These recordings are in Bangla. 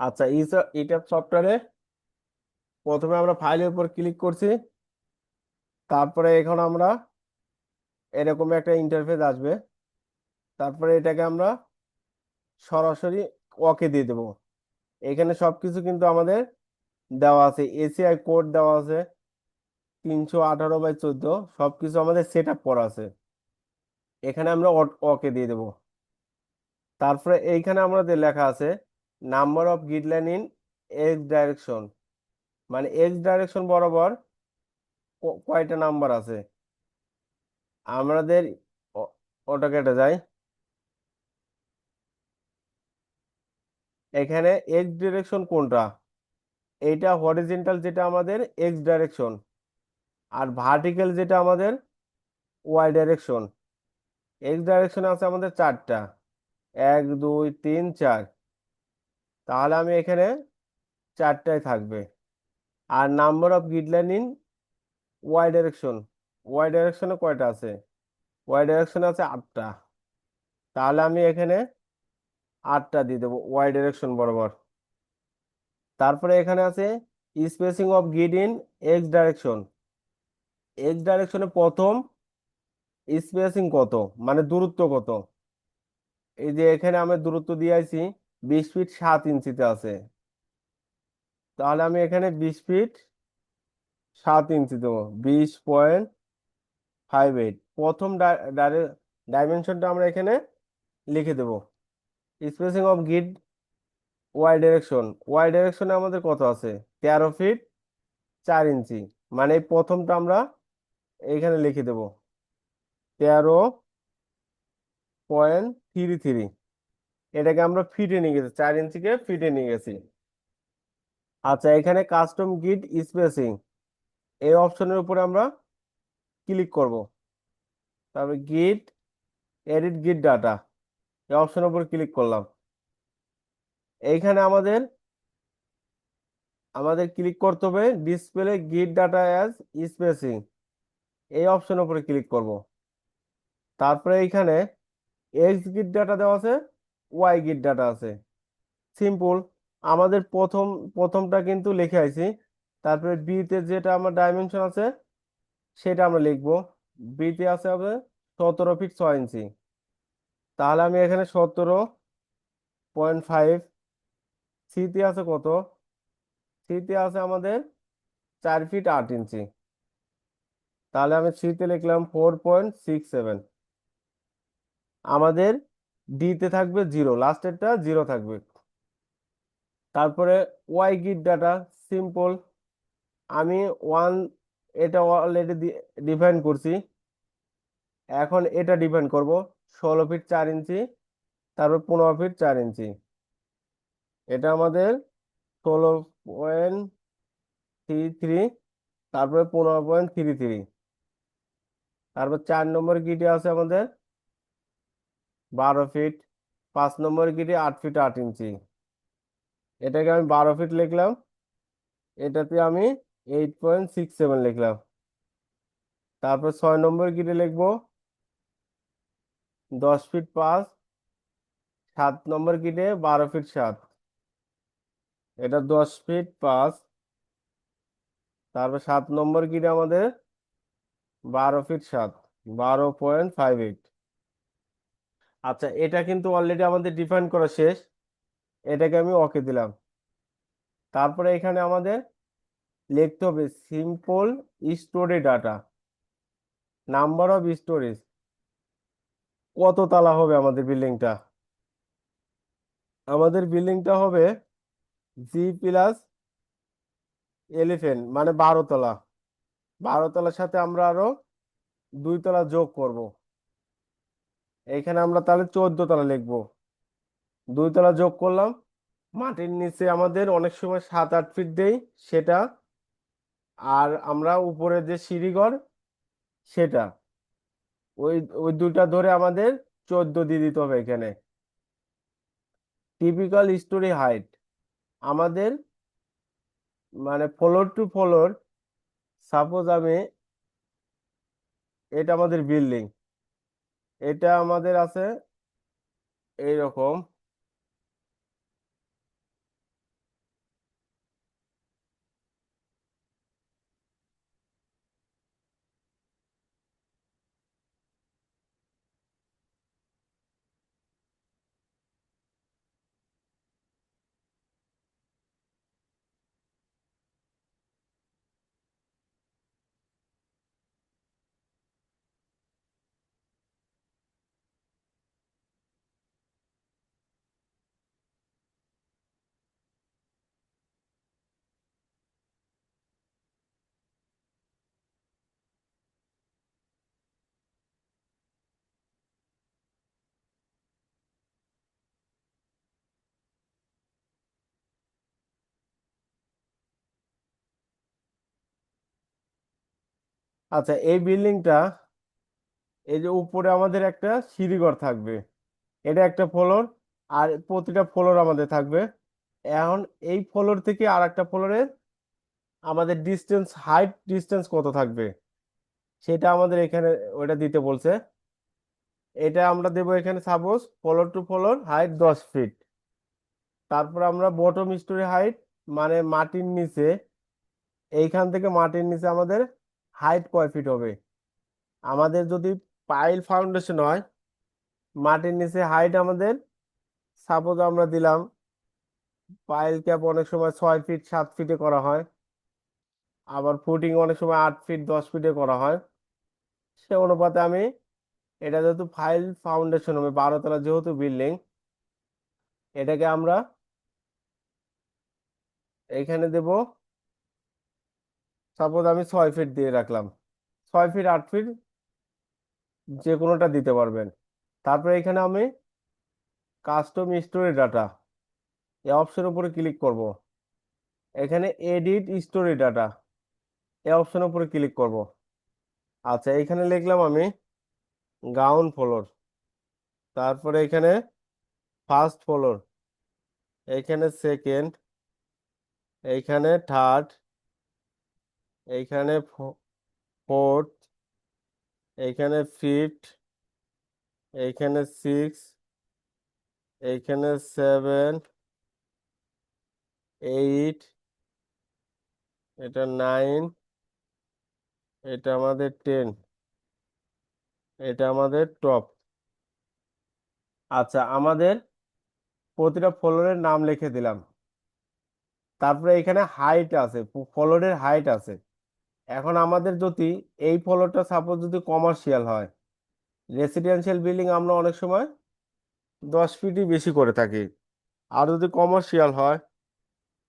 আচ্ছা এটা সফটওয়্যারে প্রথমে আমরা ফাইলের উপর ক্লিক করছি। তারপরে এখন আমরা এরকম একটা ইন্টারফেস আসবে। তারপরে এটাকে আমরা সরাসরি ওকে দিয়ে দেবো। এখানে সব কিছু কিন্তু আমাদের দেওয়া আছে। এসিআই কোড দেওয়া আছে। তিনশো আঠারো বাই চোদ্দ, সবকিছু আমাদের সেট আপ করা আছে। এখানে আমরা ওকে দিয়ে দেবো। তারপরে এইখানে আমাদের লেখা আছে number of gridline in X direction মানে এক্স ডাইরেকশন বরাবর কয়টা নাম্বার আছে? আমাদের ওটা কেটে যায় এখানে এক্স ডিরেকশন কোনটা? এইটা হরিজেন্টাল যেটা আমাদের এক্স ডাইরেকশন আর ভার্টিক্যাল যেটা আমাদের ওয়াই ডাইরেকশন এক্স ডাইরেকশন আছে আমাদের চারটা। এক, দুই, তিন, চার। তাহলে আমি এখানে চারটায় থাকবে। আর number of gridline in Y direction Y ডাইরেকশনে কয়টা আছে? ওয়াই ডাইরেকশনে আছে আটটা। তাহলে আমি এখানে আটটা দিয়ে দেবো ওয়াই ডাইরেকশন বরাবর। তারপরে এখানে আছে spacing of grid in X direction X ডাইরেকশনে প্রথম স্পেসিং কত? মানে দূরত্ব কত? এই যে এখানে আমি দূরত্ব দিয়ে আইছি বিশ ফিট সাত ইঞ্চিতে আছে। তাহলে আমি এখানে বিশ ফিট সাত ইঞ্চি দেবো। বিশ পয়েন্ট ফাইভ এইট। প্রথম ডাইমেনশনটা আমরা এখানে লিখে দেবো। Spacing of grid Y direction. Y ডাইরেকশনে আমাদের কত আছে? তেরো ফিট চার ইঞ্চি। মানে এই প্রথমটা আমরা এইখানে লিখে দেব। তেরো পয়েন্ট থ্রি থ্রি। এটাকে আমরা ফিটে নিয়ে গেছি, চার ইঞ্চিকে ফিটে নিয়ে গেছি। আচ্ছা এখানে কাস্টম গিট স্পেসিং এই অপশনের উপরে আমরা ক্লিক করব। তারপরে গিট এডিট গিট ডাটা এই অপশনের উপর ক্লিক করলাম। এইখানে আমাদের আমাদের ক্লিক করতে হবে ডিসপ্লে গিট ডাটা অ্যাজ স্পেসিং এই অপশনের উপরে ক্লিক করব। তারপরে এইখানে এক্স গিট ডাটা দেওয়া আছে ওয়াই গিড ডাটা আছে। সিম্পল আমাদের প্রথম, প্রথমটা কিন্তু লিখে আইছি। তারপরে বিতে যেটা আমার ডাইমেনশন আছে, সেটা আমরা লিখব। বিতে আছে হবে সতেরো ফিট ছয় ইঞ্চি তাহলে আমি এখানে সতেরো পয়েন্ট ফাইভ সিতে আছে কত? সিতে আছে আমাদের চার ফিট আট ইঞ্চি তাহলে আমি সিতে লিখলাম ফোর পয়েন্ট সিক্স সেভেন আমাদের ডিতে থাকবে জিরো লাস্টেরটা জিরো থাকবে। তারপরে ওয়াই গিট ডাটা সিম্পল আমি ওয়ান এটা অলরেডি ডিফাইন করছি। এখন এটা ডিফাইন করব, ষোলো ফিট চার ইঞ্চি, তারপর পনেরো ফিট চার ইঞ্চি। এটা আমাদের ষোলো পয়েন্ট থ্রি থ্রি তারপরে পনেরো পয়েন্ট থ্রি থ্রি তারপর চার নম্বর গিটে আছে আমাদের বারো ফিট, পাঁচ নম্বর গিটে আট ফিট আট ইঞ্চি। এটাকে আমি বারো ফিট লিখলাম। এটাতে আমি এইট পয়েন্ট সিক্স সেভেন লিখলাম। তারপর ছয় নম্বর গিটে লিখব। দশ ফিট পাঁচ, সাত নম্বর গিটে বারো ফিট সাত। এটা দশ ফিট পাঁচ। তারপর সাত নম্বর গিটে আমাদের বারো ফিট সাত, বারো পয়েন্ট ফাইভ এইট। আচ্ছা এটা কিন্তু অলরেডি আমাদের ডিফাইন করা শেষ। এটাকে আমি ওকে দিলাম। তারপরে এখানে আমাদের লিখতে হবে simple story data number of storage কত তালা হবে আমাদের বিল্ডিংটা আমাদের বিল্ডিংটা হবে জি প্লাস এলিফেন্ট মানে বারো তলা। বারো তলার সাথে আমরা আরও দুই তলা যোগ করব। এইখানে আমরা তাহলে চোদ্দ তলা লিখব। দুই তলা যোগ করলাম। মাটির নিচে আমাদের অনেক সময় সাত আট ফিট দেই, সেটা। আর আমরা উপরে যে সিঁড়িঘর, সেটা। ওই ওই দুইটা ধরে আমাদের চোদ্দ দিয়ে দিতে হবে এখানে। টিপিক্যাল স্টোরি হাইট আমাদের মানে ফ্লোর টু ফ্লোর সাপোজ আমি, এটা আমাদের বিল্ডিং এটা আমাদের আছে এইরকম আচ্ছা এই বিল্ডিংটা, এই যে উপরে আমাদের একটা সিঁড়িঘর থাকবে। এটা একটা ফ্লোর আর প্রতিটা ফ্লোর আমাদের থাকবে। এখন এই ফ্লোর থেকে আর একটা ফ্লোরের আমাদের ডিস্টেন্স, হাইট ডিস্টেন্স কত থাকবে? সেটা আমাদের এখানে ওটা দিতে বলছে। এটা আমরা দেবো এখানে suppose floor to floor height দশ ফিট। তারপর আমরা বটম স্টোরি হাইট মানে মাটির নিচে, এইখান থেকে মাটির নিচে আমাদের হাইট কয় ফিট হবে? আমাদের যদি পাইল ফাউন্ডেশন হয়, মাটির নিচে হাইট আমাদের সাপোজ আমরা দিলাম পাইল ক্যাপ অনেক সময় ছয় ফিট, সাত ফিটে করা হয়, আবার ফুটিং অনেক সময় আট ফিট, দশ ফিটে করা হয়, সে অনুপাতে আমি, এটা যেহেতু ফাইল ফাউন্ডেশন হবে বারোতলা যেহেতু বিল্ডিং, এটাকে আমরা এইখানে দেব সাপোজ আমি ছয় ফিট দিয়ে রাখলাম, ছয় ফিট, আট ফিট যে কোনোটা দিতে পারবেন। তারপরে এখানে আমি কাস্টম স্টোরি ডাটা এই অপশনের উপরে ক্লিক করব। এখানে এডিট স্টোরি ডাটা এই অপশনের উপরে ক্লিক করব। আচ্ছা এখানে লিখলাম আমি গাউন ফলোর তারপরে এখানে ফার্স্ট ফ্লোর এইখানে সেকেন্ড এইখানে থার্ড এইখানে ফোর্থ, এইখানে ফিফথ, এইখানে সিক্স, এইখানে সেভেন, এইট, এটা নাইন, এটা আমাদের টেন, এটা আমাদের টপ। আচ্ছা আমাদের প্রতিটা ফ্লোরের নাম লিখে দিলাম। তারপরে এখানে হাইট আছে ফ্লোরের হাইট আছে। এখন আমাদের যদি এই ফলোটা সাপোজ যদি কমার্শিয়াল হয় রেসিডেন্সিয়াল বিল্ডিং আমরা অনেক সময় দশ ফিটই বেশি করে থাকি। আর যদি কমার্শিয়াল হয়,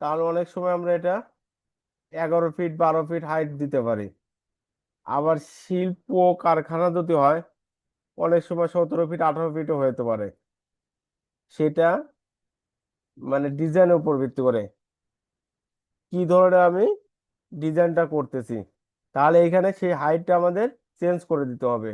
তাহলে অনেক সময় আমরা এটা এগারো ফিট বারো ফিট হাইট দিতে পারি। আবার শিল্প কারখানা যদি হয়, অনেক সময় সতেরো ফিট আঠারো ফিটও হতে পারে। সেটা মানে ডিজাইনের উপর ভিত্তি করে। কি ধরনের আমি ডিজাইনটা করতেছি, তাহলে এখানে সেই হাইটটা আমাদের চেঞ্জ করে দিতে হবে।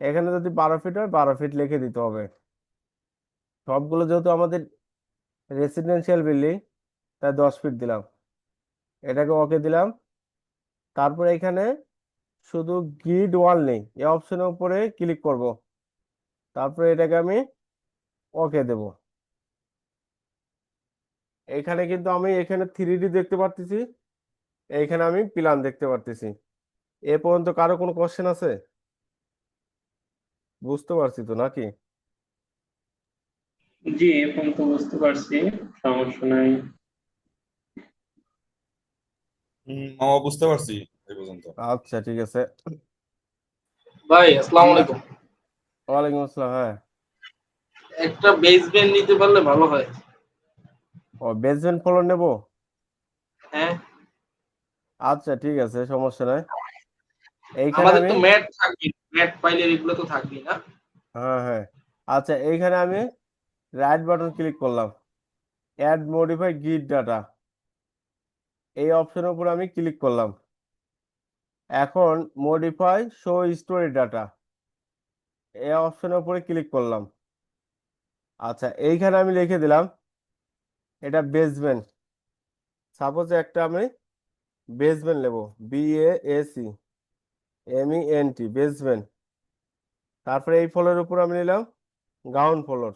এখানে যদি বারো ফিট হয়, বারো ফিট লিখে দিতে হবে। সবগুলো যেহেতু আমাদের রেসিডেন্সিয়াল বিল্ডিং তাই দশ ফিট দিলাম। এটাকে ওকে দিলাম। তারপরে এখানে শুধু গ্রিড ওয়াল নেই এই অপশনের উপরে ক্লিক করব। তারপরে এটাকে আমি ওকে দেব। এখানে কিন্তু আমি এখানে থ্রি দেখতে পারতেছি। এইখানে আমি প্ল্যান দেখতে পারতেছি। এ পর্যন্ত কারও কোনো কোশ্চেন আছে? বুঝতে পারছি তো নাকি? জি এখন তো বুঝতে পারছি সমস্যা নাই। মামা বুঝতে পারছি এই পর্যন্ত। আচ্ছা ঠিক আছে। ভাই আসসালামু আলাইকুম। ওয়ালাইকুম আসসালাম হ্যাঁ। একটা বেসমেন্ট নিতে পারলে ভালো হয়। ও বেসমেন্ট ফ্লোর নেব? হ্যাঁ। আচ্ছা ঠিক আছে সমস্যা নাই। এইখানে আমাদের আমি তো ম্যাট থাকবে ম্যাট পাইলের এগুলো তো থাকবেই না। হ্যাঁ হ্যাঁ। আচ্ছা এইখানে আমি রাইট বাটন ক্লিক করলাম। অ্যাড মডিফাই গিট ডাটা এই অপশনের উপর আমি ক্লিক করলাম। এখন মডিফাই শো স্টোরি ডাটা এই অপশনের উপরে ক্লিক করলাম। আচ্ছা এইখানে আমি লিখে দিলাম এটা বেসমেন্ট সাপোজ একটা আমি বেসমেন্ট নেব B A S M E N T basement তারপরে এই ফলের উপর আমি নিলাম গাউন ফ্লোর